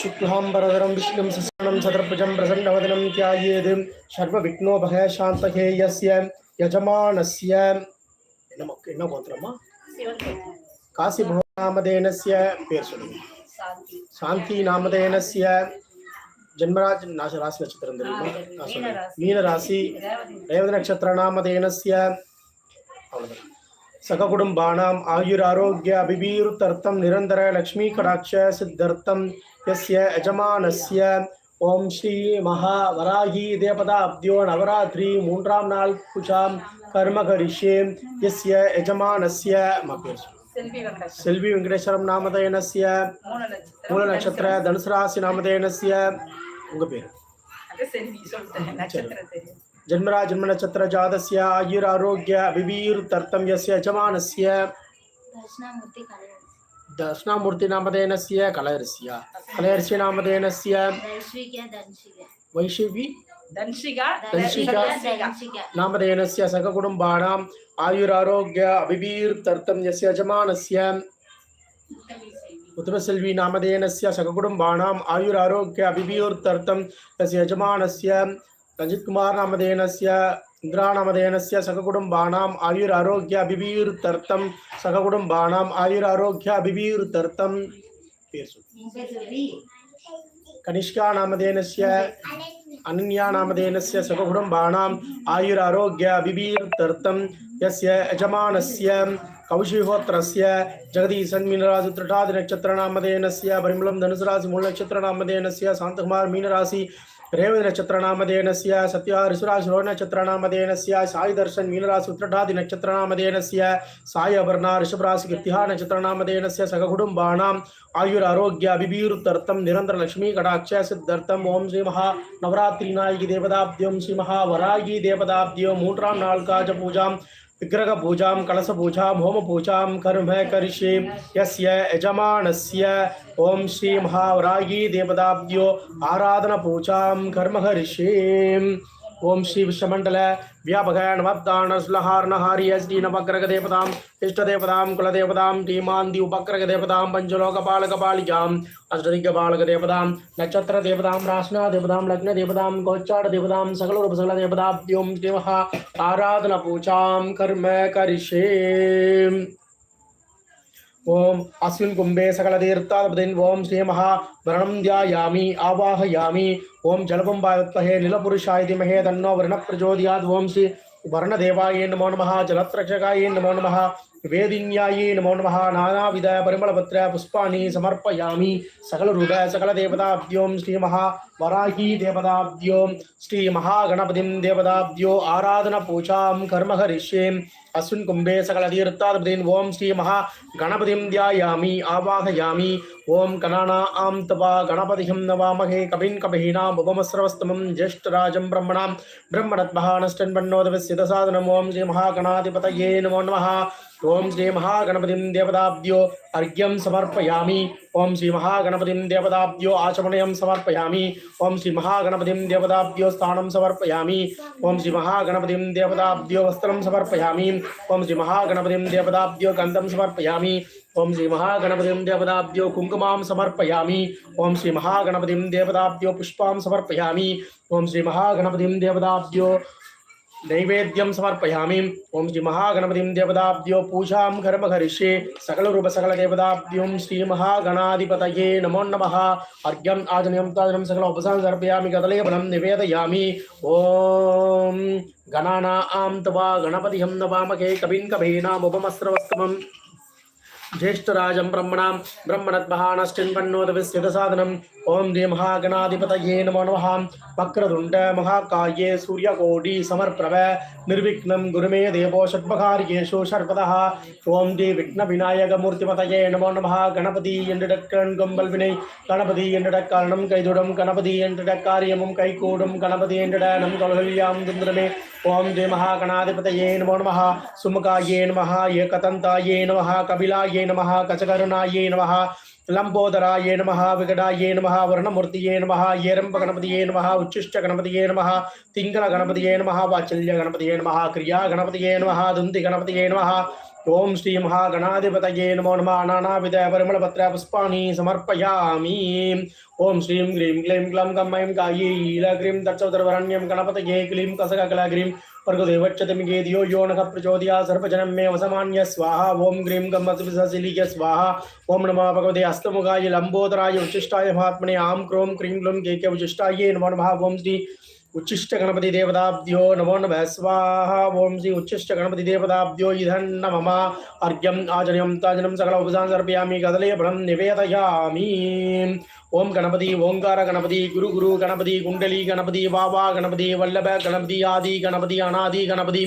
शुक्लाम्बरधरं विष्णुं ससानं सदर्भुजं प्रसन्नवदनं ध्यायेत् सर्वविघ्नोपः शान्तहेयस्य यजमानस्य நமக்கு என்ன கோத்திரமா சிவன் கோயில். காசிபுவநாமதேனஸ்ய பேர் சொல்லுங்க சாந்தி சாந்தி நாமதேனஸ்ய ஜென்மராஜ் ராசி நட்சத்திரம் தெரியுமா மீன ராசி. ரேவதி. நட்சத்திர நாமதேனஸ்ய அவ்வளோதான் சககுடும்பானாம் ஆயுர் ஆரோக்கிய அபிபீருத்தர்த்தம் நிரந்தர லக்ஷ்மி கடாட்ச சித்தர்த்தம் எஸ்ய எஜமானஸ்ய. ஓம் ஸ்ரீ மகா வராகி தேவதா அப்தியோ நவராத்திரி மூன்றாம் நாள் பூஜாம் கர்ம எஸ்ய எஜமானஸ்ய. செல்வி வெங்கடேஸ்வரம் நாமதேனஸ்ய. மூல நட்சத்திர தனுசு ராசி நாமதேனஸ்ய. உங்க பேரு? ஜன்மரா ஜன்ம நட்சத்திர ஜாதஸ்ய ஆயுர் ஆரோக்கிய விபீர் தர்த்தம் யஸ்ய யஜமானஸ்ய தர்ஷ்ணாமூர்த்தி நாமதேனஸ்ய கலயரிசியா? கலயரிசி நாமதேனஸ்ய. வைஷவி நாமதேனஸ்ய சககுடும்பானாம். ஆயுராரோக்கிய அபிபீர் தர்த்தம் யஸ்ய யஜமானஸ்ய. உத்தமசெல்வி நாமதேனஸ்ய சககுடும்பானாம் ஆயுர் ஆரோக்கிய அபிபியோர்த்தர்த்தம் தஸ் யஜமானஸ்ய ரஞ்சித்குமார் நாமதேனஸ்ய இந்திராநாமதேனஸ்ய சககுடும்பானாம் ஆயுர் ஆரோக்கிய அபிபியூர்த்தர்த்தம் சககுடும்பானாம் ஆயுர் ஆரோக்கிய அபிபியூர்த்தர்த்தம் கனிஷ்கா நாமதேனஸ்ய அனன்யா நாமதேனஸ்ய சககுடும்பானாம் ஆயுர் ஆரோக்கிய அபிபியூர்த்தர்த்தம் யஸ்ய யஜமானஸ்ய கௌஷிகோத்திரஸ்ய ஜெகதீசன் மீனராசி திருட்டாதி நட்சத்திரநாமதேனஸ்ய பரிமளம் தனுசுராசி மூல நட்சத்திரநாமதேனஸ்ய சாந்தகுமார் மீனராசி ரேவதி நட்சத்திரநாமதேனஸ்ய சத்யா ரிசுராசி ரோஹ நட்சத்திரநாமதேனஸ்ய சாய் தர்ஷன் மீனராசி உத்திரட்டாதி நட்சத்திரநாமதேனஸ்ய சாய் அபர்ணா ரிஷபராசி கிருத்திஹா நட்சத்திரநாமதேனஸ்ய சககுடும்பானாம் ஆயுர் ஆரோக்கிய அபிபீருத்தர்த்தம் நிரந்தர லட்சுமி கடாட்ச சித்தர்த்தம் ஓம் ஸ்ரீ மகா நவராத்திரி நாயகி தேவதாப்தியம் ஸ்ரீ மகா வராகி தேவதாப்தியம் மூன்றாம் நாள் காஜ பூஜாம் विग्रहपूजां कलशपूजां होमपूजां कर्म करिष्ये। यजमान यजमानस्य। श्री महावरागी देवताभ्यो। आराधनपूजां कर्म करिष्ये। ओम श्री विश्वमंडल। व्यापक नवदान सुलहार्नहारी एस डी नवग्रह देवताम इष्ट देवताम कुल देवताम धीमांदी उपग्रह देवताम पंचलोक बालक बालिकाम अष्टदिग्ग बालक देवताम नक्षत्र देवताम रासना देवताम लग्न देवताम गोचार देवताम सकल रूप सकल देवताभ्यों श्री महा आराधन पूजां कर्म करिषे ओम अस्मिन् कुम्भे सकलतीर्थाधिपतिन् ओम श्रीमहा वरणं ध्यायामि, आवाहयामि। ओम जलपं वायुत्वहे नीलपुरुषाय धीमहे, तन्नो वर्णः प्रचोदयात् ओम श्री वर्णदेवाय नमो नमः जलत्रक्षकाय नमो नमः, वेदिन्यायै नमो नमः, नानाविध परिमलपत्र पुष्पाणि समर्पयामि। सकलरूप सकलदेवताभ्यों श्रीमहा वराही देवताभ्यो श्रीमहागणपतिं देवताभ्यो। आराधनपूजां कर्म हरिष्ये अस्मिन् कुम्भे सकलतीर्थाधिपतिन् ओम श्रीमहा गणपतिं ध्यायामि आवाहयामि ओम गणानां तवा गणपतिं नवामहे कविं कवीनाम् उपमस्रवस्तमं ज्येष्ठराजं ब्रह्मणां ब्रह्मणद्महानष्टन्वन्नोदवस्यतसादनम् ओम श्रीमहागणाधिपतये नमो नमः ओम श्री महागणपतिं देवताभ्यो अर्घ्यं समर्पयामि ओम श्री महागणपति देवताभ्यो आचमनयं समर्पयामि। ओम श्री महागणपतिं देवताभ्यो स्थानं समर्पयामि। ओम श्री महागणपतिं देवताभ्यो वस्त्रं समर्पयामि। ओम श्री महागणपतिं देवताभ्यो गन्धं समर्पयामि। ओम श्री महागणपतिं देवताभ्यो कुङ्कुमां समर्पयामि। ओम श्री महागणपतिं देवताभ्यो पुष्पां समर्पयामि। ओम श्री महागणपति देवताभ्यो नैवेद्यं समर्पयामी। ओम श्री महागणपति देवदाभ्यो पूजा कर्म करिष्ये सकलरूप श्री महागणाधिपत नमो नम। अर्घ्यम आजनम ताजनम सकल कदले बलम निवेदयामी। ओम गणाना आम तवा गणपति हम नवामके कविं कवीनामुपमस्रवस्तमम्। ज्येष्ठराजं ब्रह्मणां ब्रह्मणद्महानश्चिन्वन्नोदविस्यतसादनम् ॐ श्री महागणाधिपतये नमो नमः वक्रतुण्ड महाकाये सूर्यकोटि समर्प्रभ निर्विघ्नं गुरुमे देवो षट्पकार्येषु सर्वतः ஓம் ஸ்ரீ விக்ன விநாயக மூர்த்திமதையே நமோ நமः கணபதி என்றிடக்கண் கொம்பல் வினை கணபதி என்றிட காரணம் கைதுடும் கணபதி என்றிட காரியமும் கைகூடும் கணபதி என்றிட நம் தொல்கள் யாம் துந்திரமே ஓம் ஸ்ரீ மகா கணாதிபதையே நமோ நமः சுமுகாயே நமः ஏகதந்தாயே நமः கபிலாயே नमः कचकरुणायै नमः लंबोदराय नम विकटाय नम, वर्णमूर्तिये नम येरंब गणपतिये नम, उच्छिष्ट गणपतिये नम तिंगल गणपतिये नम वाचल्य गणपतिये नम, क्रिया गणपतिये नम दुंदि गणपतिये नम, ओम श्री महागणाधिपतये नमो नम, नानाविध परिमलपत्र पुष्पाणि समर्पयामि। ओम श्रीं ग्रीं क्लीं क्लं गं ऐं गायी ईल ग्रीं क्लीं कसककला ग्रीं धियो यो नः प्रचोदया सर्वजनं मे वसमान्य स्वाहा। ओम ग्रीं गं वसुविसलिय स्वाहा। ओम नमः भगवते हस्तमुखाय लंबोदराय उच्चिष्टाय महात्मने आं क्रों क्रीं क्लूं केके उच्चिष्टाय नमो नमः। ओम श्री उच्चिष्ट गणपति देवताभ्यो नमो नमः। स्वाहा। ओम श्री उच्चिष्ट गणपति देवताभ्यो इधन्न मम अर्घ्यम् आचर्यं ताजनं सकल उपसां सर्पयामि। कदले फलं निवेदयामि। ओम गणपति ओंकार गणपति गुरु गुरु गणपति कुंडली गणपति वावा गणपति वल्लभ गणपति आदि गणपति अनादि गणपति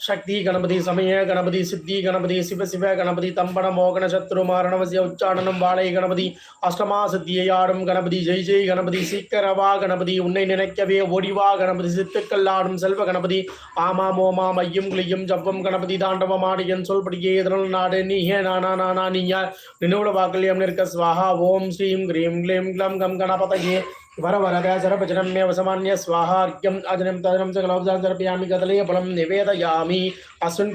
சக்தி கணபதி சமய கணபதி சித்தி கணபதி சிவ கணபதி தம்பன மோகன சத்ரு மாரணவசிய உச்சாடனம் வாழை கணபதி அஷ்டமா சித்தியை ஆடும் கணபதி ஜெய் ஜெய் கணபதி சீக்கரவா கணபதி உன்னை நினைக்கவே ஒடிவா கணபதி சித்துக்கள் ஆடும் செல்வ கணபதி ஆமா மோமா மையும் கிளியும் ஜவ்வம் கணபதி தாண்டவம் ஆடியன் சொல்படியே எதிரல் நாடு நீ ஹே நானா நானா நீயா நினைவுட வாக்கல்யம் நிற்க ஸ்வாஹா ஓம் ஸ்ரீம் கிரீம் கிளீம் க்ளம் கம் கணபதையே वरवरदसर भजनम्य वसमान्य स्वाहार्घ्यम् सकल तदनं सकलोपदां तर्पयामि कदलीयफलं निवेदयामि। अस्मिन्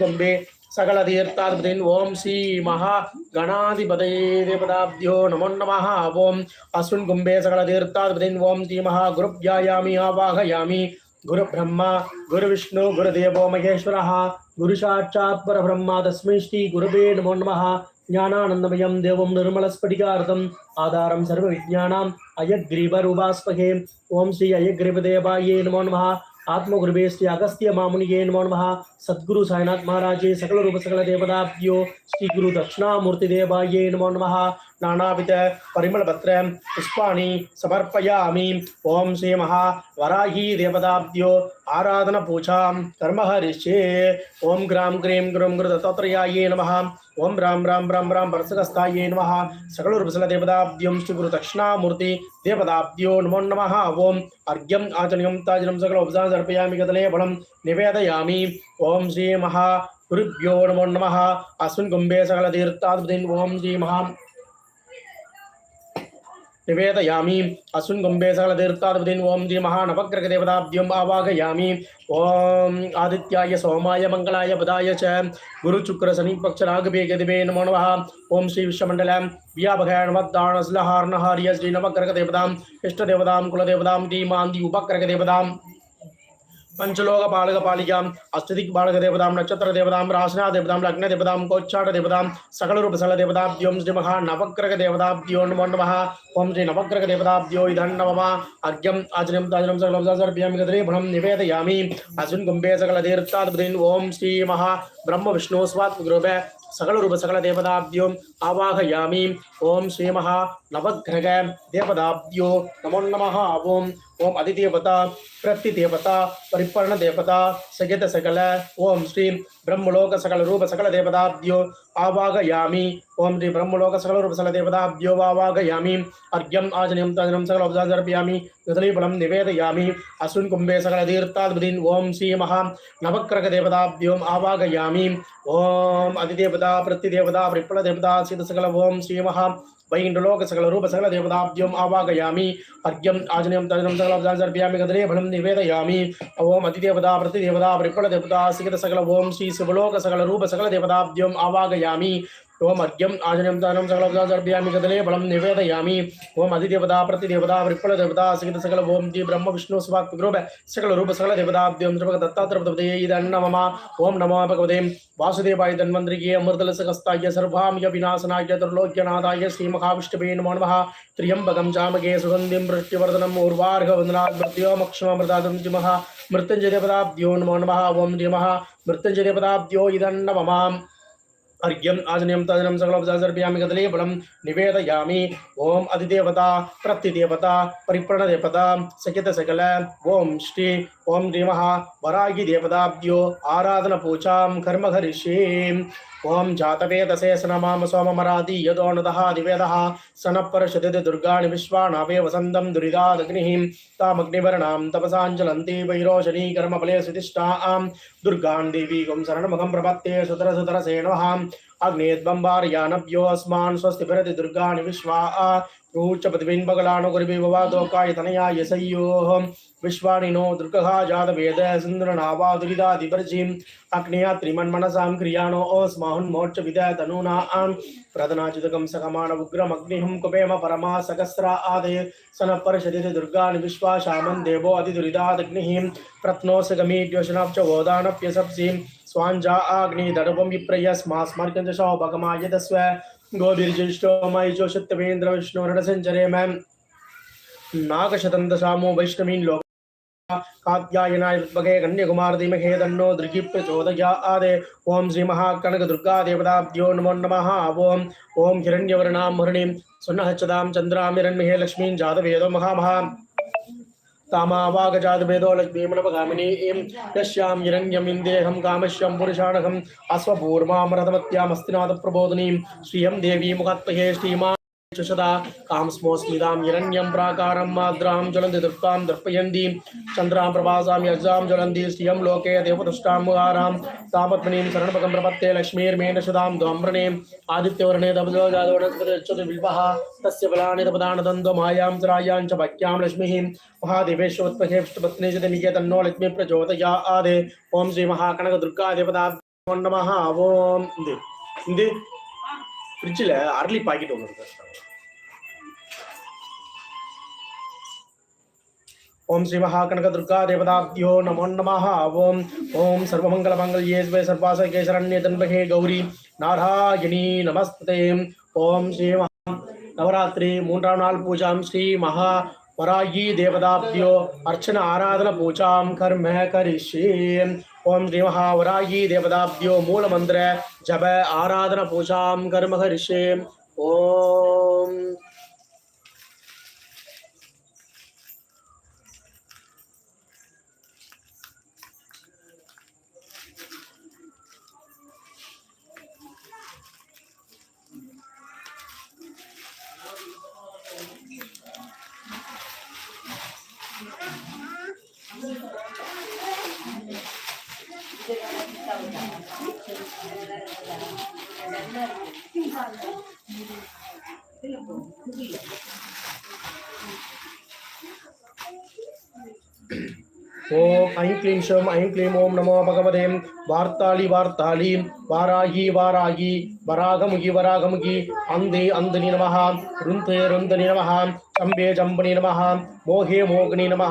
श्री महागणाधिपतेपदाब्ध्यो नमो नमः। ॐ अस्मिन् कुम्भे सकलतीर्थाधिपतिन् ॐ श्री महागुरुभ्यायामि आवाहयामि। गुरुब्रह्मा, गुरुविष्णु, गुरुदेवो महेश्वरः। गुरुसाक्षात् परब्रह्मा, तस्मै नमो नमः। ஞானானந்தமயம் தேவம் நிர்மலஸ்படிகார்த்தம். ஆதாரம் சர்வ விஜயானாம் அயக்ரீபருபாஸ்மகே ஓம் ஸ்ரீ அயக்ரீபதேவாயே நமோ நமஹ. ஆத்மகுருபே ஸ்ரீ அகஸ்திய மாமுனியே நமோ நமஹ. सद्गुरु साईनाथ महाराजे, सकल रूप सकल देवताभ्यो श्री गुरु दक्षिणामूर्ति देवाये नमो नमः। नानाविध परिमल पत्र समर्पयामि। ओम श्री महा वराही देवताभ्यो, आराधन पूजां कर्म हरिष्ये। ओम ग्रां ग्रीं गुरुं गुरु दत्तात्रेयाये नमः। ओम राम राम राम राम वर्षकस्थाये नमः। सकल रूप सकल देवताभ्यं श्री गुरु दक्षिणामूर्ति देवताभ्यो, नमो नमः। ओम अर्घ्यम् आचर्यं ताजनं सकल उपसां सर्पयामि कदले फलं निवेदयामि ओम श्री महा गुरुभ्यो नमो नमः अस्मिन् कुम्भे सकल तीर्थाधिपतिन् ओम श्री महा निवेदयामि अस्मिन् कुम्भे सकल तीर्थाधिपतिन् ओम श्री महानवग्रह देवताभ्यम् आवाहयामि ओम आदित्याय सोमाय मंगलाय बुधाय च गुरु शुक्र शनि पक्ष राघवे गदिवे नमो नमः ओम श्री विश्वमंडल व्याभगाय नमद्दान स्लहार्णहार्य श्री नवग्रह देवताम् इष्ट देवताम् पंचलोक पालक पालिकाम अष्टदिक बालक देवता, नक्षत्र देवता, रासना देवता, लग्न देवता, कोच्चाट देवता, सकल रूप सल देवताभ्यो श्री महा नवक्रक देवताभ्यो नमो ओम श्री नवक्रक देवताभ्यो इदं नमः अर्घ्यम् आचर्यं ताजनं सकलं सर्पयामि गदरे फलं निवेदयामि। अस्मिन् कुम्भे सकल तीर्थाधिपतिन् ओम श्री महा ब्रह्म विष्णु स्वात् गुरुवे सकल रूप सकल देवताभ्यो आवाहयामि। ओम श्री महा नवग्रह देवताभ्यो। नमो नमः। ओम। ओम अधिदेवता प्रतिदेवता परिपूर्ण देवता, सगित सकल। ओम श्री ब्रह्मलोक सकल रूप सकल देवताभ्यो आवागयामि। ओम श्री ब्रह्मलोक सकल रूप सकल देवताभ्यो आवागयामि। अर्घ्यम् आचर्यं तजनं सकल उपचार्पयामि गदलीफलं निवेदयामि। अस्मिन् कुम्भे सकल तीर्थाधिपतिन् ओम श्री महा नवग्रह देवताभ्यो आवागयामि। ओम अधिदेवता प्रतिदेवता परिपूर्ण देवता सिद्ध सकल ओम श्री महा वैकुण्ठलोक सकल रूप सकल देवताब्जम आवागयामि। अर्घ्यम आजनम तजनम सकल सर्पयामी। गदरे फलम निवेदयामि। ओम अधिदेवता प्रतिदेवता प्रति देवता सिकत सकल, ओम श्री शिवलोक सकल रूप सकल देवताब्जम आवागयामि। ओम अर्घ्यम् आचर्यं तजनं सकल उपचार्पयामि गदले फलं निवेदयामि। ओम अधिदेवता, प्रतिदेवता परिपूर्ण देवता सिगत सकल ओम श्री ब्रह्म, विष्णु स्वात् गुरुव सकल रूप, सकल देवताभ्यों श्री दत्तात्रपतये इदन्न मम ओम नमो भगवते। वासुदेवाय धन्वन्द्रिये अमृतलसकस्ताय, सर्वाम्य विनाशनाय, त्रिलोक्यनाथाय श्रीमहाविष्णवे नमो नमः। त्र्यम्बकं चामगे सुगन्धिं वृष्टिवर्धनम् उर्वार्घवन्दनात् मृत्योमक्षममृतादृतिमः मृत्युञ्जयदेवताभ्यो नमो नमः। ओं नमः। मृत्युञ्जयदेवताभ्यो इदन्न मम अर्घ्यम् आजन्यं तजनं सकलोपचार्पयामि कदले फलं निवेदयामि। ॐ अधिदेवता प्रतिदेवता परिप्रणदेवता सकित सकल ॐ श्री ॐ श्रीमः वरागी देवताभ्यो आराधनपूजां कर्म करिष्ये ॐ जातवेदसे सनमाम सोममरादि यदोनदः दिवेदः सनःपरशदिति दुर्गाणि विश्वानावे वसन्तं दुरिदादग्निः तामग्निवर्णां तपसाञ्जलन्ति वैरोशनी कर्मफले सुतिष्ठां दुर्गां देवीगं शरणमहं प्रपत्ये सुतरसुतरसे नमः। अग्नेद्बम्बारयानभ्यो अस्मान् स्वस्ति भरति दुर्गाणि विश्वा ऊच प्रतिबिम्बगलानुगुरुविवादोकाय तनया यसयोः विश्वाणि नो दुर्गः जातवेद सुन्दरनावादुरिदादिवर्जिम् अग्नेया त्रिमन्मनसां क्रियाणो अस्माहुन्मोर्च विदय तनूना प्रदनाचितकं सकमान उग्रमग्निहं कुपेम परमा सकस्रा आदय सन परषदिति दुर्गाणि विश्वा शामन् देवो अधिदुरिदादग्निः प्रत्नोऽसगमीड्योशनाप्च वोदानप्यसप्सिं स्वाञ्जा आग्निदडपं विप्रयस्मास्मर्कञ्जशो भगमायतस्व गोभिर्ज्येष्ठो मयिजो शतवेन्द्र विष्णुरणसञ्चरे मैम। नागशतं दशामो वैष्णवीन् लोक। कात्यायनाय विद्महे कन्याकुमार धीमहे तन्नो श्री महाकनक दुर्गा देवताभ्यो नमो नमः। ओम ओम हिरण्यवर्णां हरिणीं सुनहचदां चन्द्रां हिरण्महे लक्ष्मीं जातवेदो महामहा। तामावागजातवेदो लक्ष्मीमनपगामिनीं यस्यां हिरण्यम् इन्देहं कामश्यं पुरुषाणकम् अश्वपूर्वामरथमत्यामस्तिनाथ प्रबोधिनीं श्रियं देवी मुखत्पहे श्रीमा சதா காம்ஸ்மோஸ்மிதாம் இரண்யம் பிராகாரம் மாத்ராம் ஜுலந்தி துர்காம் தர்ப்பயந்தீம் சந்திராம் பிரபாசாம் யஜாம் ஜுலந்தி ஸ்ரீயம் லோகே தேவதுஷ்டாம் முகாராம் தாபத்மனீம் சரணபகம் பிரபத்தே லக்ஷ்மீர் மேனசுதாம் தோம்ரணேம் ஆதித்யவரணே தபதோஜாதோடு வில்வஹா தஸ்ய பலானி தபதானதந்தோ மாயாம் சராயாம் ச பக்யாம் லக்ஷ்மிஹீம் மகாதேவேஸ்வத்மஹேஷ்டபத்னே ஜதமிகே தன்னோ லக்ஷ்மி பிரஜோதயா ஆதே ஓம் ஸ்ரீ மகாகனக துர்கா தேவதா நமஹா ஓம் இந்த ஃப்ரிட்ஜில் அரளி பாக்கெட் ஒன்று இருக்கு. ओम श्री महाकनक दुर्गा देवताभ्यो नमो नमः ओम ओम सर्वमंगल मंगल्ये शिवे सर्वासके शरण्ये तन्महे गौरी நாராயணி நமஸ்தே ஓம் ஸ்ரீ மகா நவராத்திரி மூன்றாம் நாள் பூஜாம் ஸ்ரீ மகா வராகி தேவதாப்தியோ அர்ச்சன ஆராதன பூஜாம் கர்ம கரிஷ்யே ஓம் ஸ்ரீ மகா வராகி தேவதாப்தியோ மூல மந்திர ஜப ஆராதன பூஜாம் கர்ம கரிஷ்யே ஓம் ஐம் கிளீம் ஷோம் ஐம் கிளீம் ஓம் நமோ பகவதே வார்த்தாளி வார்த்தாளி வாராகி வாராகி வராகமுகி வராகமுகி அந்தி அந்தே அந்தனி ருந்து ருந்து ருந்தனி स्तंभे जंबने नम, मोहे मोग्ने नम,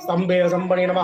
स्तंभे जंबने नम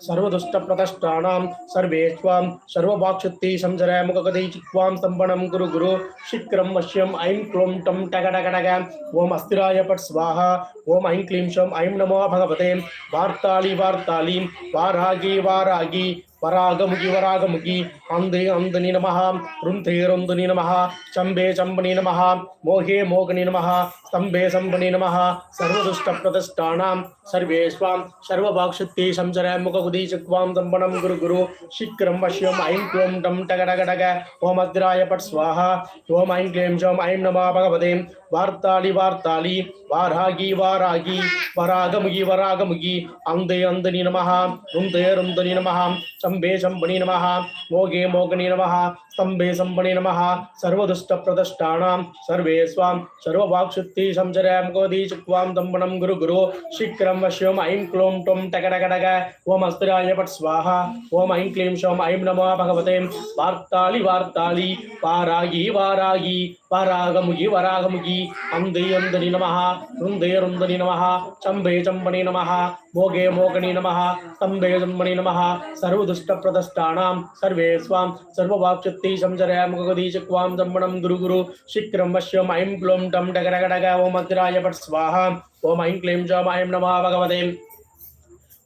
सर्वदुष्ट प्रतष्टाणाम सर्वेश्वाम सर्ववाक्षुत्ति संजरय मुखगदे चिक्वाम स्तंभनम गुरु गुरु शिक्रम वश्यम, ऐं क्लोम टम टग टग टग। ओम अस्थिराय पट स्वाहा, ओम ऐं क्लीं शम ऐं नमो भगवते। वार्ताली वार्ताली, वारागी वारागी। வராகமுகி வராகமுகி. அந்தே அந்தனி நமः ருந்தே ருந்தனி நமः சம்பே சம்பனி நமः மோகே மோகனி நமः ஸ்தம்பே சம்பனி நமஹா. சர்வதுஷ்ட பிரதிஷ்டானாம். சர்வேஸ்வாம் சர்வபாக்ஷுத்தி சம்சர முககுதி சுக்வாம் தம்பனம் குரு குரு. சீக்கிரம் வஷ்யம் ஐம் க்ளோம் டம் டக டக டக. ஓம் அத்ராய பட் ஸ்வாஹா. ஓம் ஐம் க்ளேம் ஷம் ஐம் நமா பகவதேம் வார்த்தாளி வார்த்தாளி வாராகி வாராகி வராகமுகி வராகமுகி அந்தே அந்தனி நமः ருந்தே ருந்தனி நமः சம்பே சம்பனி நமः மோகே மோகனி நமः स्तंभे संबणे नमः सर्वदुष्टप्रदष्टानां सर्वे स्वां सर्ववाक्शुद्धि संचरय मुखोदी चक्वां दम्बनं गुरु गुरु शीघ्रं वश्यं ऐं क्लों टों टकटकटक ओम अस्तिराय पट् स्वाहा ओम ऐं क्लीं शौं ऐं नमो भगवते वार्तालि वार्तालि वारागी वारागी वरागमुगि वरागमुगि अन्धे अन्धनि नमः रुन्धे रुन्दनि नमः चम्बे चम्बनि नमः मोगे मोगनि नमः स्तम्भे जम्बनि नमः सर्वदुष्टप्रदष्टानां सर्वे स्वां सर्ववाक्शुद्धि संचरय मुखगदी चक्वां दम्बनं गुरु गुरु शीघ्रं वश्यं ऐं क्लों टं टकटकटक ओम अस्तिराय पट् स्वाहा ओम ऐं क्लीं च ऐं नमः भगवते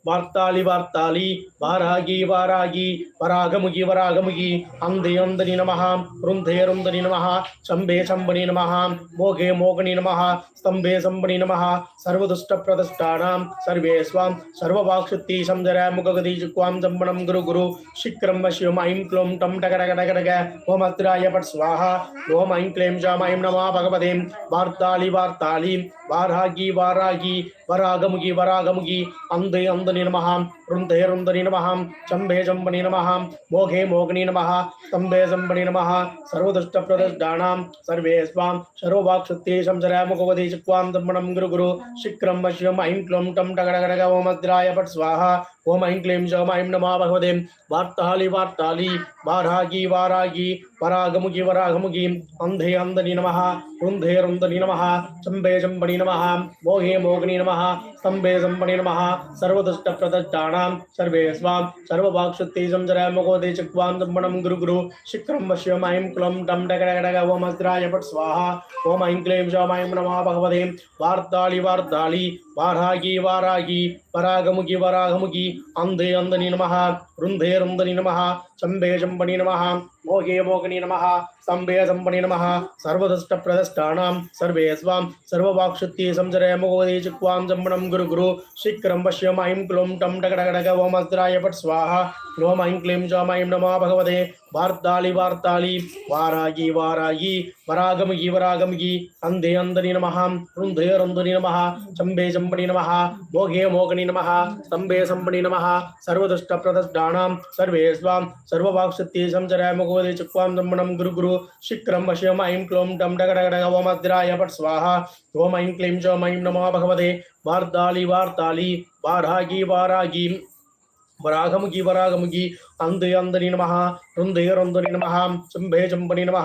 வார்த்தாளி வார்த்தாளி வாராகி வாராகி வராகமுகி வராகமுகி அந்தயந்தனி நமஹாம் ருந்தயருந்தனி நமஹா சம்பே சம்பனி நமஹாம் மோகே மோகனி நமஹா ஸ்தம்பே சம்பனி நமஹா சர்வதுஷ்ட பிரதிஷ்டானாம் சர்வேஸ்வாம் சர்வவாக்ஷுத்தி சம்ஜர முககதி சுக்வாம் ஜம்பனம் குரு குரு சிக்ரம் வசியம் ஐம் க்ளோம் டம் டகடக டகடக ஓம் அத்ராய பட் ஸ்வாஹா ஓம் ஐம் க்ளேம் ஜாம் ஐம் நமா பகவதேம் வார்த்தாளி வார்த்தாளி வாராகி வாராகி வராகமுகி வராகமுகி அந்த அந்த நினமஹாம் ருந்தே ருந்தனி நமஹாம் சம்பே சம்பனி நமஹாம் மோகே மோகனி நமஹா சம்பே சம்பனி நமஹா சர்வதுஷ்ட பிரதிஷ்டானாம் சர்வே ஸ்வாம் சர்வவாக்ஷுத்தேஷம் சரமுகவதி சுக்வாம் தம்பனம் குரு குரு சிக்ரம் வஷ்யம் ஐம் க்ளோம் டம் டகடகடக ஓம் அத்ராய பட் ஸ்வாஹா ஓம் ஐம் க்ளீம் சோம் ஐம் நமா பகவதேம் வார்த்தாலி வார்த்தாலி வாராகி வாராகி వరాగముగి వరాగముగి అంధే అందని నమ రుంధే రుందని నమ చంబే చంబని నమ మోహే మోగిని నమ स्तंभे संपणि नम। सर्वदुष्ट प्रदष्टाणां सर्वे स्वां। सर्ववाक्षुत्ते संजराय मगोदे चक्वां संपणं गुरु गुरु। शिखरं वश्यम ऐं कुलं डं डगडगडग। ओम अस्त्राय पट् स्वाहा। ओम ऐं क्लीं शाम ऐं नमः भगवते। वार्ताळि वार्ताळि वारागी वारागी वरागमुखि वरागमुखि अन्धे अन्धनि नमः। रुन्धे रुन्धनि नमः। चम्बे चम्बनि नमः। मोगे मोगनि नमः। स्तंभेदंबणि नम सर्वदुष्टप्रदष्टानां सर्वे स्वां सर्ववाक्शुद्धि संजरय मुगोदी चिक्वां जम्बणं गुरु गुरु शीघ्रं पश्यमायं क्लों टं डगडगडग ओमस्त्राय पट् स्वाहा क्लों ऐं क्लीं च मायं नमः भगवते वार्तालि वार्तालि वारागी वारागी வராகமுகி வராகமுகி அந்தே அந்தனி நமஹா ருந்தே ரந்தனி நமஹா சம்பே சம்பனி நமஹா மோகே மோகனி நமஹா சம்பே சம்பனி நமஹா சர்வதுஷ்ட பிரதஷ்டானாம் சர்வேஸ்வாம் சர்வவாக்ஷத்தி சஞ்சரய முகோதி சுக்வாம் தம்மனம் குரு குரு சிக்ரம் வசியம் ஐம் க்ளோம் டம் டக டக டக ஓம் அத்ராய பட் ஸ்வாஹா ஓம் ஐம் க்ளீம் ஜோம் ஐம் நமோ பகவதே வார்த்தாலி வார்த்தாலி வாராகி வாராகி. वराघमुखी वराघमुखी अंद अंद नम रुंद रुंद नम चुंबे चुंबि नम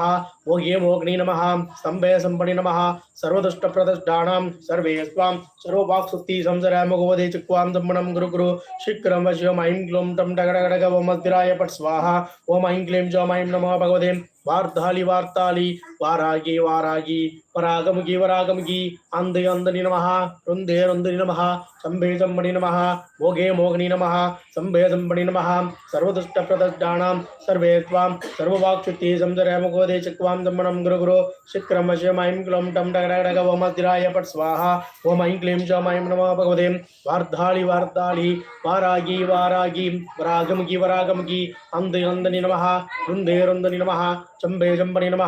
मोघे मोघ्नि नम स्तंभे स्तंभि नम सर्वदुष्ट प्रदष्टाण सर्वे स्वाम सर्वक्ति संसर मुखवधे चुक्वाम दंबनम गुरु गुरु, शिखर वशिव, ऐं क्लों तम डगडग ओम अद्राय पट स्वाहा, ओम ऐं क्लीं जो ऐं नमो भगवते, वार्ताली वार्ताली వారాగి వారాగి వరాగముగి వరాగముగి అందే అందని నమ రుందే రుందని నమ చంబే చంబని నమ మోగే మోగిని నమ సంభే సంబని నమ సర్వదుష్ట ప్రదష్టానాం సర్వే త్వాం సర్వవాక్శుద్ధి సంసర ముఖోదే చక్వాం దమ్మణం గురు గురు శిక్రం వశ్యం ఐం క్లం టం డగడగడగ ఓమద్రాయ పట్ స్వాహ ఓం ఐం క్లీం చ ఐం నమో భగవతే వార్ధాళి వార్తాళి వారాగి వారాగి వరాగముగి వరాగముగి అందే అందని నమ రుందే రుందని నమ చంబే చంబని నమ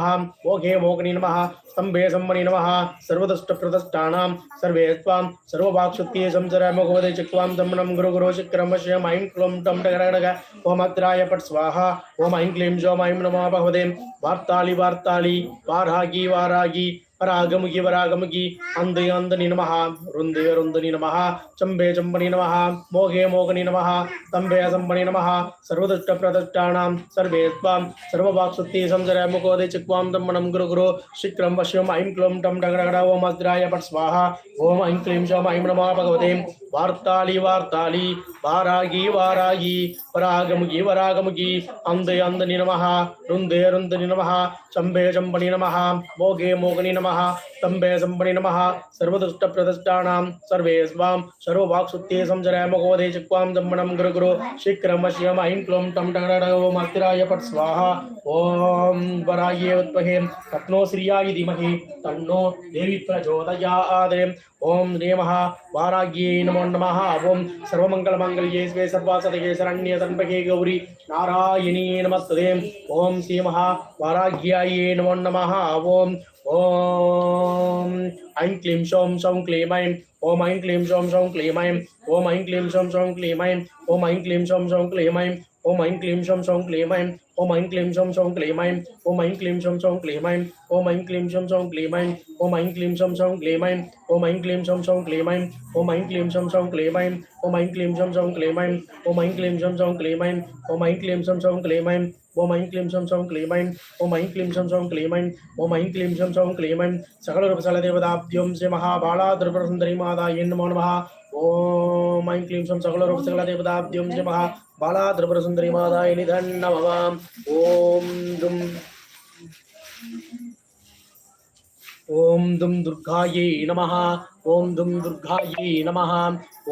మోఘే मुखे मोगनी नम स्तंभे सम्मनि नम सर्वदष्टप्रदष्टाणां सर्वे त्वां सर्ववाक्शुत्ये संसर मुखवदे चिक्वां गुरु गुरु शिक्रम शयम् ऐं क्लों टं डगडग ओम अग्राय पट् स्वाहा, ओम ऐं क्लीं जोम ऐं नम भगवते, वार्ताली वार्ताली, वारागी वारागी वरागमुखि वरागमुखि अन्धे अन्धनि नमः रुन्दे रुन्दनि नमः चंबे चंबनी नम, मोघे मोघनी नम तंबे असंबनी नम सर्वदुष्ट प्रदुष्टाणाम सर्वे स्वाम सर्ववाक्सुत्ति संसर मुखोदे चिक्वाम तमणम गुरु गुरु शिक्रम वश्यम ऐं क्लम टम डगड ओम अद्राय पट स्वाहा, ओम ऐं क्लीं शोम ऐं नम भगवते, वार्ताली वार्ताली, वारागी वारागी वरागमुगी वरागमुगी अंदे अंदनी नम रुंदे रुंदनी नम चंबे चंबनी नम, मोघे मोघनी नम तंबे संबनी नम सर्वदुष्ट प्रदुष्टाणाम सर्वे स्वाम सर्ववाक्सुत्ये समजरामगोधे चक्वां गुरुगुरु स्वाहा। वराये उत्पहे। तन्नो देवी वाराग्ये नमो नमः ॐ सर्वमङ्गलमाङ्गल्ये स्वे सर्वासदये शरण्ये तन्महे गौरी। नारायणी नमस्तते ॐ श्रीमः वाराग्यायै नमो नमः। ॐ ॐ ऐं क्लीं सौं सौं क्लीं ऐं ॐ ऐं क्लीं सौं सौं क्लीं ऐं ॐ ऐं क्लीं सौं सौं क्लीं ऐं ॐ ऐं क्लीं सौं सौं क्लीं ऐं ओ ऐं क्लीं शं सौं क्लीं ऐं ओम ऐं क्लीं शं सौं क्लीं ऐं ओम ऐं क्लीं शं सौं क्लीं ऐं ओम ऐं क्लीं शं सौं क्लीं ऐं ओम ऐं क्लीं शं सौं क्लीं ऐं ओम ऐं क्लीं शं सौं क्लीं ऐं ओम ऐं क्लीं शं सौं क्लीं ऐं ओम ऐं क्लीं शं सौं क्लीं ऐं ओम ऐं क्लीं शं सौं क्लीं ऐं ओम ऐं क्लीं शं सौं क्लीं ऐं ओम ऐं क्लीं शं सौं क्लीं ऐं ओम ऐं क्लीं शं सौं क्लीं ऐं ओम ऐं क्लीं शं सौं क्लीं ऐं सकलरूपसलदेवताभ्यं श्रीमहाबाला त्रिपुरसुन्दरीमादा नमो नमः ఓం ఐం క్లీం సం సకల రూప సకల దేవతాభ్యం నమ బాలా త్రిపుర సుందరి మాదాయ నిధన్న ఓం దుం ஓம் தும் துர்காயை நமஹா ஓம் தும் துர்காயை நமஹா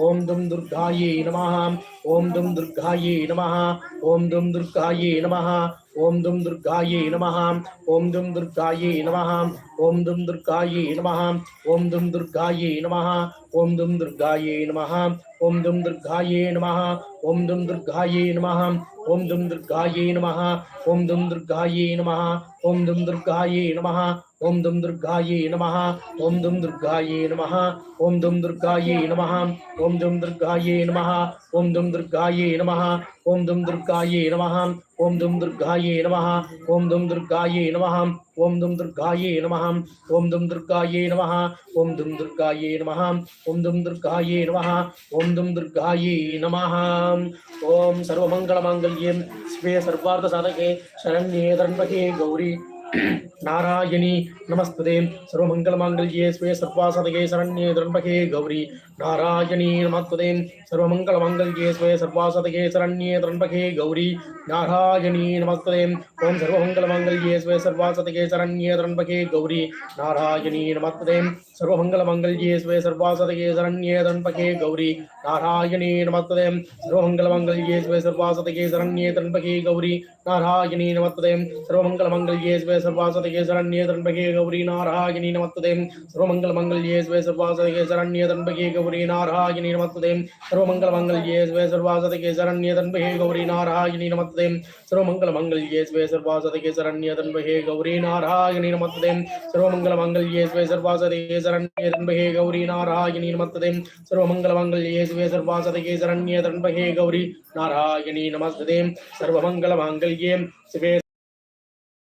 ஓம் தும் துர்காயை நமஹா ஓம் தும் துர்காயை நமஹா ஓம் தும் துர்காயை நமஹா ஓம் தும் துர்காயை நமஹா ஓம் தும் துர்காயை நமஹா ஓம் தும் துர்காயை நமஹா ஓம் தும் துர்காயை நமஹா ஓம் தும் துர்காயை நமஹா ஓம் தும் துர்காயை நமஹா ஓம் தும் துர்காயை நமஹா ஓம் தும் துர்காயை நமஹா ஓம் தும் துர்காயை நமஹா ஓம் தும் துர்காயை நமஹா ஓம் தும் துர்காயே நமஹா ஓம் தும் துர்காயே நமஹா ஓம் தும் துர்காயே நமஹா ஓம் தும் துர்காயே நமஹா ஓம் தும் துர்காயே நமஹா ஓம் தும் துர்காயே நமஹா ஓம் தும் துர்காயே நமஹா ஓம் தும் துர்காயே நமஹா ஓம் தும் துர்காயே நமஹா ஓம் தும் துர்காயே நமஹா ஓம் தும் துர்காயே நமஹா ஓம் தும் துர்காயே நமஹா ஓம் தும் துர்காயே நமஹா ஓம் சர்வமங்கல மாங்கல்யம் சிவே சர்வார்த்த சாதகே சரண்யே தன்மகே கௌரி नारायणी नमस्ते सर्वमङ्गलमाङ्गल्ये स्वे सर्वासदये शरण्ये त्र्यम्बके गौरी। नारायणी नमस्ते सर्वमङ्गलमाङ्गल्ये स्वे सर्वासदये शरण्ये त्र्यम्बके गौरी। नारायणी नमस्ते ॐ सर्वमङ्गलमाङ्गल्ये स्वे सर्वासदये शरण्ये त्र्यम्बके गौरी। नारायणी नमस्ते सर्वमङ्गलमाङ्गल्ये स्वे सर्वासदये शरण्ये त्र्यम्बके गौरी। नारायणी नमस्ते सर्वमङ्गलमाङ्गल्ये स्वे सर्वासदये शरण्ये त्र्यम्बके गौरी। नारायणी नमस्ते सर्वमङ्गलमाङ्गल्ये स्वे சர்வாசதகே சரண்யே தன்பகே கௌரி நாராகினி நமத்துதே. சர்வமங்கல மங்கள் ஏசுவே சர்வாசதகே சரண்யே தன்பகே கௌரி நாராகினி நமத்துதே. சர்வமங்கல மங்கள் ஏசுவே சர்வாசதகே சரண்யே தன்பகே கௌரி நாராகினி சர்வமங்கல மங்கள் ஏசுவே சர்வாசதகே சரண்யே தன்பகே கௌரி நாராகினி சர்வமங்கல மங்கள் ஏசுவே சர்வாசதகே சரண்யே தன்பகே கௌரி நாராகினி சர்வமங்கல மங்கள் ஏசுவே சர்வாசதகே சரண்யே தன்பகே கௌரி நாராயணி நமஸ்ததே சர்வமங்கல மாங்கல்யே சிவே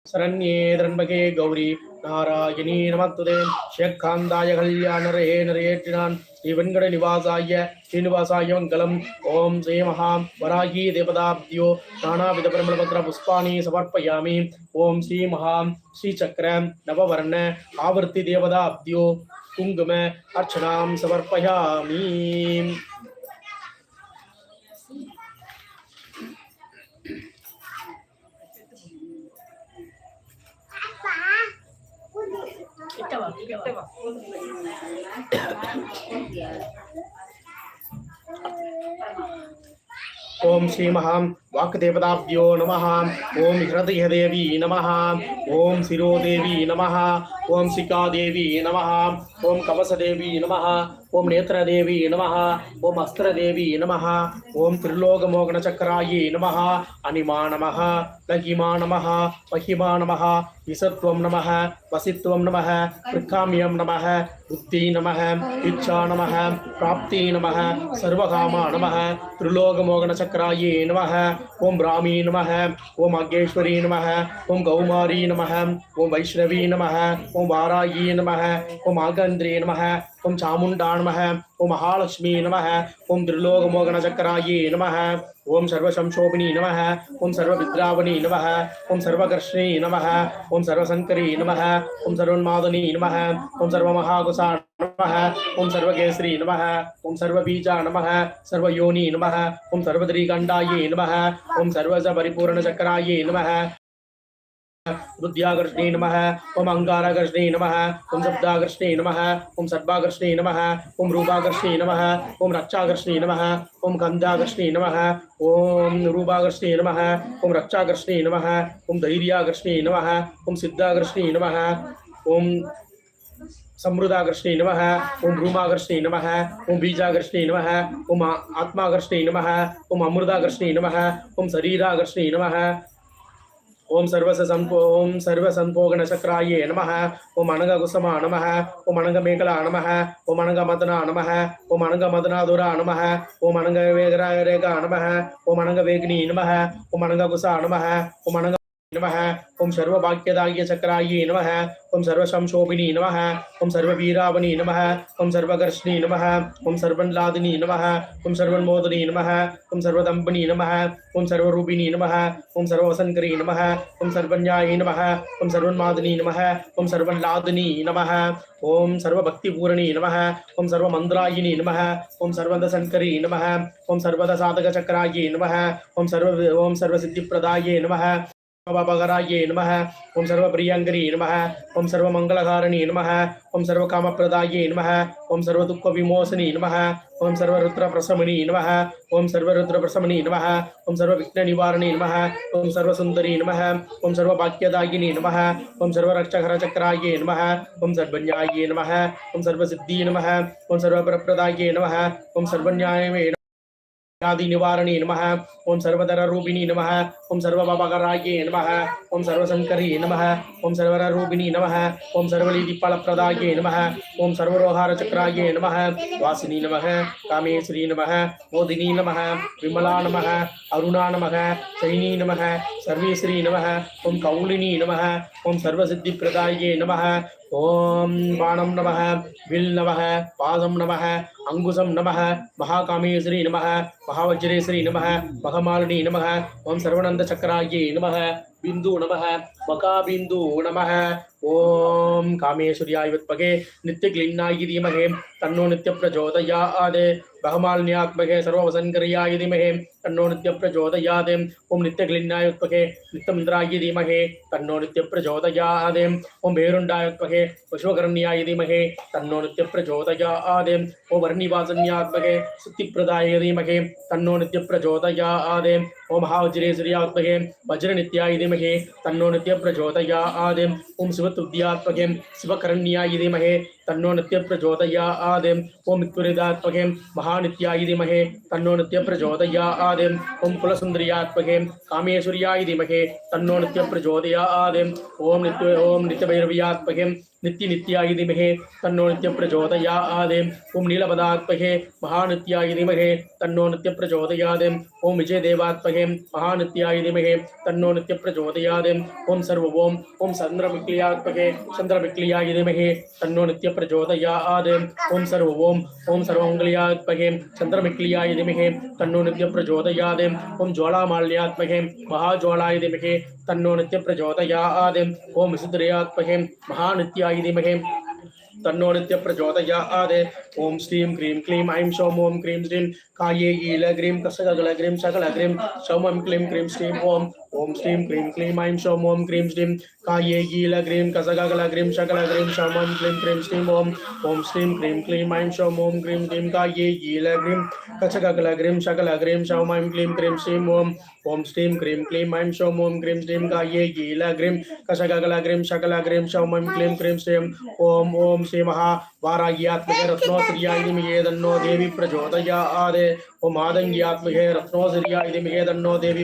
சரண்யே திரண்பகே கௌரி நாராயணி நமத்துதே ஷேக்காந்தாய கல்யாண ரே நரேற்றினான் ஸ்ரீ வெண்கட நிவாசாய ஸ்ரீனிவாசாய மங்கலம் ஓம் ஸ்ரீ மகாம் வராகி தேவதாப்தியோ நானாவித பிரமலபத்ர புஷ்பாணி சமர்ப்பயாமி ஓம் ஸ்ரீ மகாம் ஸ்ரீ சக்கர நவவர்ண ஆவர்த்தி தேவதாப்தியோ குங்கும அர்ச்சனாம் சமர்ப்பயாமி ఇట్టవా ఇట్టవా ఓం శ్రీ మహాం वाक्देवताभ्यो नमः। ॐ हृदयदेवी नमः। ॐ शिरोदेवी नमः। ॐ शिखादेवी नमः। ॐ कवसदेवी नमः। ॐ नेत्रदेवी नमः। ॐ अस्त्रदेवी नमः। ॐ त्रिलोकमोगणचक्रायै नमः। अनिमा नमः। लघिमा नमः। महिमा नमः। विषत्वं नमः। वसी नमः। कृकाम्यं नमः। बुद्धि नमः। इच्छा नमः। प्राप्ति नमः। सर्वकामा नमः। त्रिलोकमोगणचक्रायै नमः। ஓம் ராமீ நமக ஓம் அகேஸ்வரி நமக ஓம் கௌமாரி நமக ஓம் வைஷ்ணவி நமக ஓம் வாராயி நமக ஓம் ஆகந்திரி நமக ஓம் சாமுண்டா நமக ஓம் மகாலட்சுமி நமக ஓம் திருலோகமோகன சக்கராயி நமக ओम सर्वशंशोभिनी नम ओं सर्वविद्रावणी नम ओं सर्वकर्षिणी नम ओं सर्वशंकरी नम ओं सर्वोन्मादनी नम ओं सर्वमहाकुसा नम ओं सर्वकेसरी नम ओं सर्वबीजा नम, सर्वयोनी नम ओं सर्वद्रिगण्डायै नम ओं सर्वसपरिपूर्णचक्रायै नम। बुद्ध्याकर्षणे नमः ओम अङ्गारकर्षणे नमः ओम शब्दाकर्षणे नमः ओम सर्वाकर्षणे नमः ओम रूपाकर्षणे नमः ओम रक्षाकर्षणे नमः ओम गन्धाकर्षणे नमः ओम रूपाकर्षणे नमः ओम रक्षाकर्षणे नमः ओम धैर्याकर्षणे नमः ओम सिद्धाकर्षणे नमः ओम समृद्धाकर्षणे नमः ओम भ्रूमाकर्षणे नमः ओम बीजाकर्षणे नमः ओम आत्माकर्षणे नमः ओम अमृताकर्षणे नमः ओम शरीराकर्षणे नमः ओम सर्वसंपो ओम सर्वसंपोगणचक्राये नम। ओम अनंग कुसमा नम। ओम अनंग मेखला नम। ओम अनंग मदना नम। ओम अनंग मदनाधुरा नम। ओम अनंग वेगरा रेगा नम। ओम अनंग वेग्नि नम। ओम अनंग कुसा नम। ओम अनंग नमः ओम सर्वभाग्यदाय चक्राय नमः ओम सर्वसंशोभिनी नमः ओम सर्ववीरावनी नमः ओम सर्वकर्षणी नमः ओम सर्वन्लादिनी नमः ओम सर्वन्मोदिनी नमः ओम सर्वदम्बनी नमः ओम सर्वरूपिणी नमः ओम सर्ववसनकरी नमः ओम सर्वन्यायी नमः ओम सर्वन्मादिनी नमः ओम सर्वन्लादिनी नमः ओम सर्वभक्तिपूरणी नमः ओम सर्वमंत्रायिनी नमः ओम सर्वदशंकरी नमः ओम सर्वदसाधकचक्राय नमः ओम सर्व ओम सर्वसिद्धिप्रदाय नमः ये नम ओं सर्वप्रियंगी नम ओं सर्वंगलहारिणी नम ओं सर्वकाम ये नम ओं सर्व दुख विमोसनी नम ओं सर्वरुद्र प्रसमणी नम ओं सर्वरुद्र प्रसमणी नम ओं विघ्न निवारणी नम ओं सर्वसुंदरी नम ओं सर्वभाग्यदायिनी नम ओं सर्वरक्षकर चक्राये नम ओं सर्वन्याये नम ओं सर्वसिद्धि नम ओं सर्वप्रदाये नम ओं सर्वन्याय ஆதி நிவாரணி நமக ஓம் சர்வதர ரூபிணி நமக ஓம் சர்வபாபகராயே நமக ஓம் சர்வசங்கரி நமக ஓம் சர்வர ரூபிணி நமக ஓம் சர்வலி திப்பலப்பிரதாயே நமக ஓம் சர்வரோகார சக்கராயே நமக வாசினி நமக காமேஸ்வரி நமக மோதினி நமக விமலா நமக அருணா நமக சைனி நமக சர்வேஸ்வரி நமக ஓம் கௌலினி நமக ஓம் சர்வசித்தி பிரதாயே நமக नमः ओम बाणं नमः विल् नमः पादं नमः अङ्कुशं नमः महाकामेश्वरी नमः महावज्रेश्वरी नमः महमालिनी नमः ओम सर्वनन्दचक्रायै नमः बिन्दु नमः मकाबिन्दु नमः ओम कामेश्वर्याय विद्महे नित्यक्लिन्नाय धीमहि, तन्नो नित्यप्रचोदयात्। बहमालिन्यात्मके सर्ववसङ्कर्याय धीमहि, तन्नो नित्यप्रचोदयात्। ओम नित्यक्लिन्नाय विद्महे नित्यमिन्द्राय धीमहि, तन्नो नित्यप्रचोदयात्। ओम भेरुण्डाय विद्महे विश्वकर्ण्याय धीमहि, तन्नो नित्यप्रचोदयात्। ओम वर्णिवासन्यात्मके सिद्धिप्रदाय धीमहि, तन्नो नित्यप्रचोदयात्। ओम महावज्रेश्वर्यात्मके वज्रनित्याय धीमहि तन्नो नित्यप्रचोदयात् ओम शिवतुद्यात्मके शिवकरण्याय धीमहि तन्नो नित्यप्रचोदयात् ओम त्वरिदात्मके महानित्याय धीमहि तन्नो नित्यप्रचोदयात् ओम कुलसुन्दर्यात्मके कामेश्वर्याय धीमहि तन्नो नित्यप्रचोदयात् ओम नित्य ओम नित्यभैरव्यात्मके नित्य नित्याय धीमहि तन्नो नित्यप्रचोदयात् ओम नीलपदात्मके महानित्याय धीमहि तन्नो नित्यप्रचोदयात् ओम विजयदेवात्मके महानित्याय धीमहि तन्नो नित्यप्रचोदयात् ओम सर्व ओम चन्द्रविक्लियात्मके चन्द्रविक्लियाय धीमहि तन्नो नित्यप्रचोदयात् ओम सर्व ओम ओम सर्वमङ्गल्यात्मके चन्द्रविक्लियाय धीमहि तन्नो नित्यप्रचोदयात् ओम ज्वालामाल्यात्मके, महाज्वालाय धीमहि तन्नो नित्यप्रचोदयात् ओम विशुद्धर्यात्मके महानित्याय धीमहि तन्नो नित्यप्रचोदयात् ओम श्रीं क्रीं क्लीं ऐं सौम ओम क्रीं श्रीं काये ईल ग्रीं कसगल ग्रीं सकल ग्रीं सौमं क्लीं क्रीं श्रीं ओम ओम श्रीं क्रीं क्लीं ऐं सौम ओम क्रीं श्रीं काये ईल ग्रीं कसगल ग्रीं सकल ग्रीं सौमं क्लीं क्रीं श्रीं ओम। ओम श्रीं क्रीं क्लीं ऐं सौम ओम क्रीं क्लीं काये ईल ग्रीं कसगल ग्रीं सकल ग्रीं सौमं क्लीं क्रीं श्रीं ओम। ओम श्रीं क्रीं क्लीं ऐं सौम ओम क्रीं श्रीं काये ईल ग्रीं कसगल ग्रीं सकल ग्रीं सौमं क्लीं क्रीं श्रीम ओम। ओम श्री महा महावाराह्यात्मके रत्नोत्रियाय निमिये तन्नो देवी आदे ओम आदङ्ग्यात्मके रत्नोत्रियाय निमिये तन्नो देवी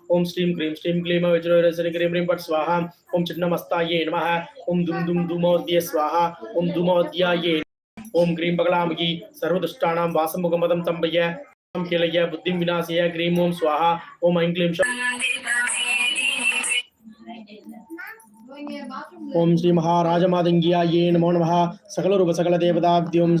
ओम श्रीं क्रीं श्रीं क्लीं वज्ररसरि क्रीं ह्रीं पट् स्वाहा ओम चिन्नमस्ताये नमः, ओम दुम दुम दुमोद्ये स्वाहा, ओम दुमोद्याये ओम क्रीं बगलामुखी सर्वदुष्टानां वासमुखमदं तम्बय केलय, बुद्धिं विनाशय क्रीं ओम स्वाहा, ओम ऐं क्लीं ओम श्री महाराजमादंगियाये नमो नमः सकल रूप सकल देवताभ्यों